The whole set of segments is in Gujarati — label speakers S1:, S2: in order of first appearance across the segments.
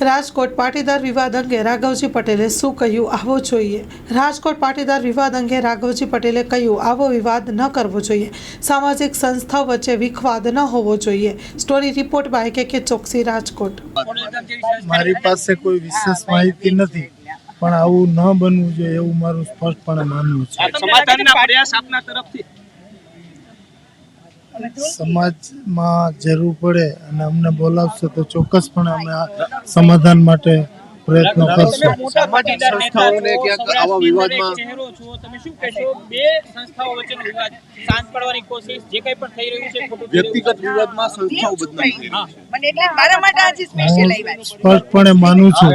S1: રાજકોટ પાટીદાર વિવાદ અંગે રાઘવજી પટેલે શું કહ્યું આવો જોઈએ. રાજકોટ પાટીદાર વિવાદ અંગે રાઘવજી પટેલે કહ્યું આવો વિવાદ ન કરવો જોઈએ. સામાજિક સંસ્થાઓ વચ્ચે વિખવાદ ન હોવો જોઈએ. સ્ટોરી રિપોર્ટ બાય કે કે ચોકસી રાજકોટ.
S2: મારી પાસે કોઈ વિશેષ માહિતી નથી પણ આવું ન બનવું જોઈએ એવું મારું સ્પષ્ટપણે માનવું છે.
S3: સમાધાનના પ્રયાસ આપના તરફથી.
S2: સમાજમાં જરૂર પડે અને અમને બોલાવશે તો ચોક્કસપણે અમે આ સમાધાન માટે પ્રયત્ન કરશું.
S3: સામાજિક
S4: સંસ્થાઓને ક્યાંક આવા વિવાદમાં-
S3: ચહેરો છો તમે શું કહેશો? બે સંસ્થાઓ વચ્ચેનો વિવાદ શાંત પાડવાની કોશિશ જે કંઈ પણ થઈ રહ્યું છે ખોટું.
S4: વ્યક્તિગત વિવાદમાં સંસ્થાઓ બદનામ થઈ
S5: મને એટલે મારા માટે આજે સ્પેશિયલ
S2: હું
S5: આવ્યા
S2: સ્પષ્ટપણે માનું છું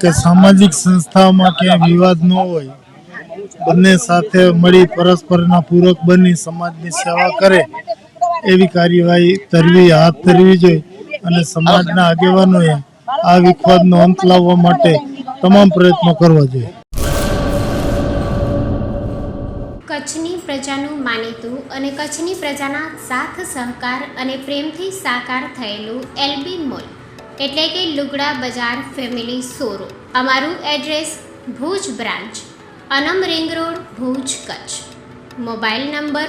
S2: કે સામાજિક સંસ્થાઓમાં ક્યાંય વિવાદ ન હોય. બંને સાથે મળી પરસ્પરના પૂરક બની સમાજની સેવા કરે. એવી કાર્યવાહી ધરવી હાથ ધરવી જોઈએ અને સમાજના આગેવાનોએ આ વિખવાદનો અંત લાવવા માટે તમામ પ્રયત્નો કરવા જોઈએ.
S6: કચ્છની પ્રજાનું માનીતું અને કચ્છની પ્રજાના સાથ, સહકાર અને પ્રેમથી સાકાર થયેલું એલબી મોલ એટલે કે લુગડા બજાર ફેમિલી સોરો અમારું address Bhuj branch, Anam ring road, Bhuj Kutch. Mobile number